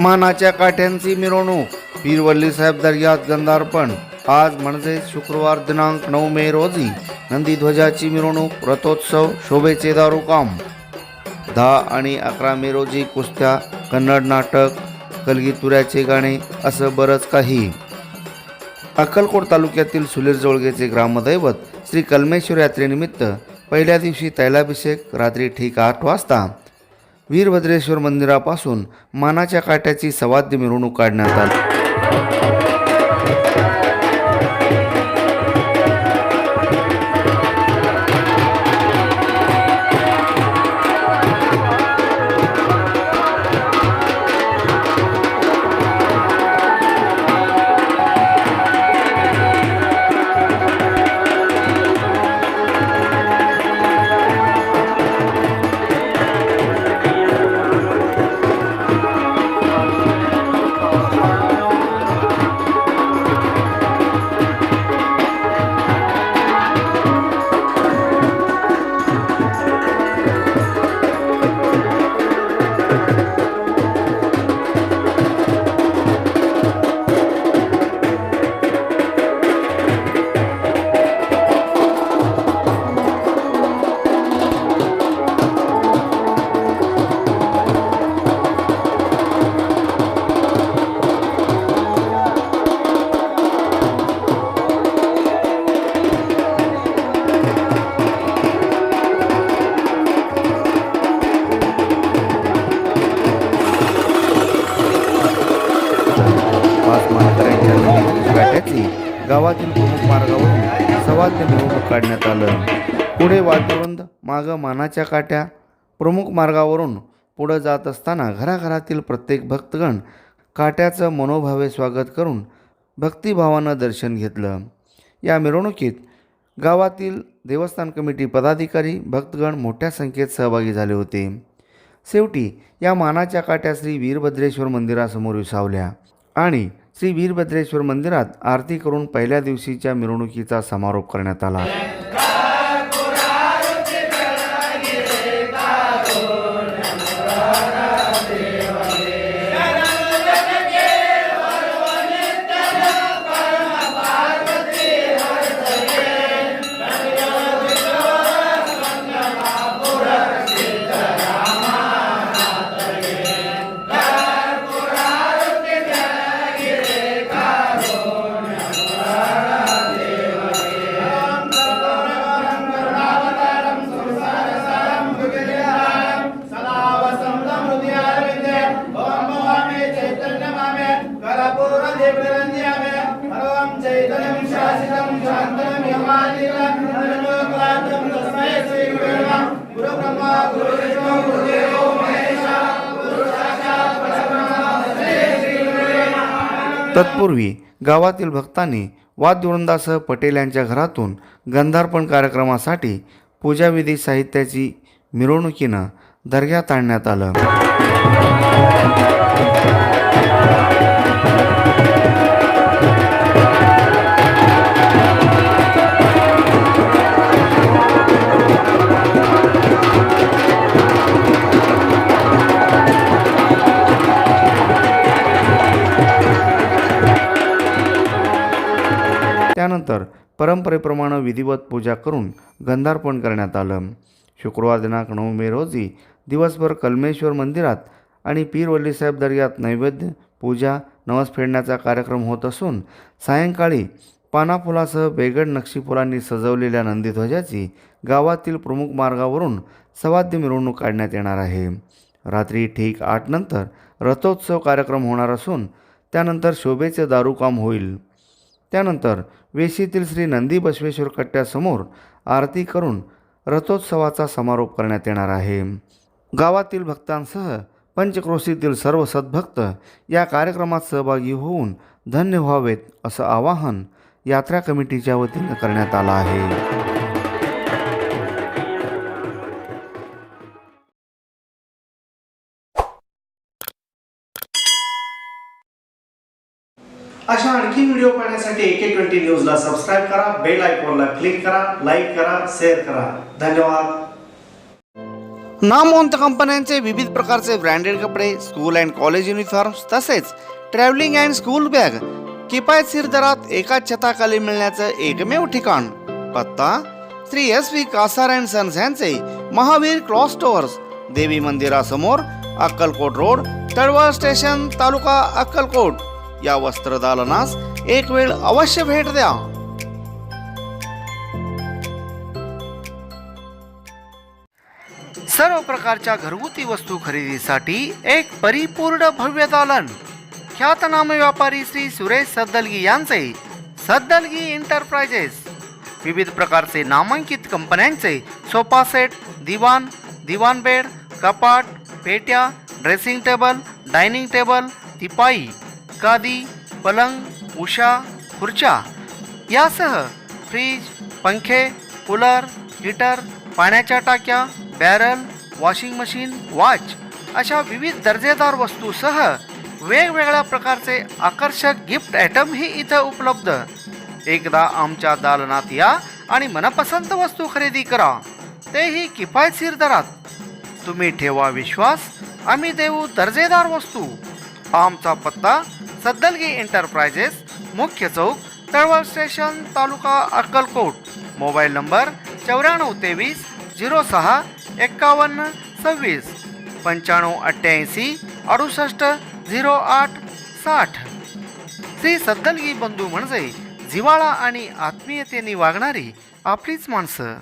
मानाच्या काठ्यांची मिरवणूक पीरवल्ली साहेब दर्यात गंधारपण. आज म्हणजे शुक्रवार दिनांक नऊ मे रोजी नंदीध्वजाची मिरवणूक रथोत्सव शोभेचे दारुकाम. दहा आणि अकरा मे रोजी कुस्त्या कन्नड नाटक कलगीतुऱ्याचे गाणे असं बरंच काही. अक्कलकोट तालुक्यातील सुलेर जोळगेचे ग्रामदैवत श्री कलमेश्वर यात्रेनिमित्त पहिल्या दिवशी तैलाभिषेक रात्री ठीक आठ वाजता वीरभद्रेश्वर मंदिरापासून मानाच्या काट्याची सवाद्य मिरवणूक काढण्यात आली. मानकऱ्यांच्या गावातील प्रमुख मार्गावरून सवाद्य मिरवणूक काढण्यात आलं. पुढे वादवृंद मागं मानाच्या काट्या. प्रमुख मार्गावरून पुढं जात असताना घराघरातील प्रत्येक भक्तगण काट्याचं मनोभावे स्वागत करून भक्तिभावानं दर्शन घेतलं. या मिरवणुकीत गावातील देवस्थान कमिटी पदाधिकारी भक्तगण मोठ्या संख्येत सहभागी झाले होते. शेवटी या मानाच्या काट्या श्री वीरभद्रेश्वर मंदिरासमोर विसावल्या आणि श्री वीरभद्रेश्वर मंदिरात आरती करून पहिल्या दिवशीच्या मिरवणुकीचा समारोप करण्यात आला. तत्पूर्वी गावातील भक्तांनी वाद्यवृंदासह पटेल यांच्या घरातून गंधार्पण कार्यक्रमासाठी पूजाविधी साहित्याची मिरवणुकीनं दर्ग्यात आणण्यात आलं. त्यानंतर परंपरेप्रमाणे विधिवत पूजा करून गंधार्पण करण्यात आलं. शुक्रवार दिनांक नऊ मे रोजी दिवसभर कलमेश्वर मंदिरात आणि पीरवल्लीसाहेब दर्ग्यात नैवेद्य पूजा नवस फेडण्याचा कार्यक्रम होत असून सायंकाळी पानाफुलासह बेगड नक्षीफुलांनी सजवलेल्या नंदीध्वजाची गावातील प्रमुख मार्गावरून सवाद्य मिरवणूक काढण्यात येणार आहे. रात्री ठीक आठ नंतर रथोत्सव कार्यक्रम होणार असून त्यानंतर शोभेचे दारूकाम होईल. त्यानंतर वेशीतील श्री नंदी बसवेश्वर कट्ट्यासमोर आरती करून रथोत्सवाचा समारोप करण्यात येणार आहे. गावातील भक्तांसह पंचक्रोशीतील सर्व सद्भक्त या कार्यक्रमात सहभागी होऊन धन्य व्हावेत असं आवाहन यात्रा कमिटीच्या वतीनं करण्यात आलं आहे. अशा आणखी व्हिडिओ पाहण्यासाठी एके ट्वेंटी न्यूजला सबस्क्राईब करा बेल आयकॉनला क्लिक करा लाईक करा शेअर करा. धन्यवाद. नामवंत कंपन्यांचे विविध प्रकारचे ब्रँडेड कपडे स्कूल अँड कॉलेज युनिफॉर्म्स तसेच ट्रॅव्हलिंग अँड स्कूल बॅग किफायतशीर दरात एकाच छताखाली मिळण्याचं एकमेव ठिकाण. पत्ता Shri S V Kasar and sons यांचे महावीर क्रॉस स्टोअर्स देवी मंदिरासमोर अक्कलकोट रोड तळवळ स्टेशन तालुका अक्कलकोट. या वस्त्रदालनास एक वेळ अवश्य भेट द्या. सर्व प्रकारच्या घरगुती वस्तू खरेदीसाठी एक परिपूर्ण भव्य दालन. ख्यातनाम व्यापारी श्री सुरेश सद्दलगी यांचे सद्दलगी एंटरप्राइजेस विविध प्रकारचे नामांकित कंपन्यांचे सोफा सेट दिवाण दिवाण बेड कपाट पेट्या ड्रेसिंग टेबल डायनिंग टेबल तिपाई. गादी पलंग उषा खुर्च्या यासह फ्रीज पंखे कूलर हीटर पाण्याच्या टाक्या बॅरल वॉशिंग मशीन वॉच अशा विविध दर्जेदार वस्तूसह वेगवेगळ्या प्रकारचे आकर्षक गिफ्ट आयटमही इथं उपलब्ध. एकदा आमच्या दालनात या आणि मनपसंत वस्तू खरेदी करा. तेही किफायतशीर दरात. तुम्ही ठेवा विश्वास आम्ही देऊ दर्जेदार वस्तू. आमचा पत्ता सद्दलगी एंटरप्राइजेस मुख्य चौक तळवळ स्टेशन तालुका अक्कलकोट. मोबाईल नंबर चौऱ्याण्णव तेवीस झिरो सहा एक्कावन्न सव्वीस. पंच्याण्णव अठ्ठ्याऐंशी अडुसष्ट झिरो आठ साठ. श्री सद्दलगी बंधू म्हणजे जिवाळा आणि आत्मीयतेने वागणारी आपलीच माणसं.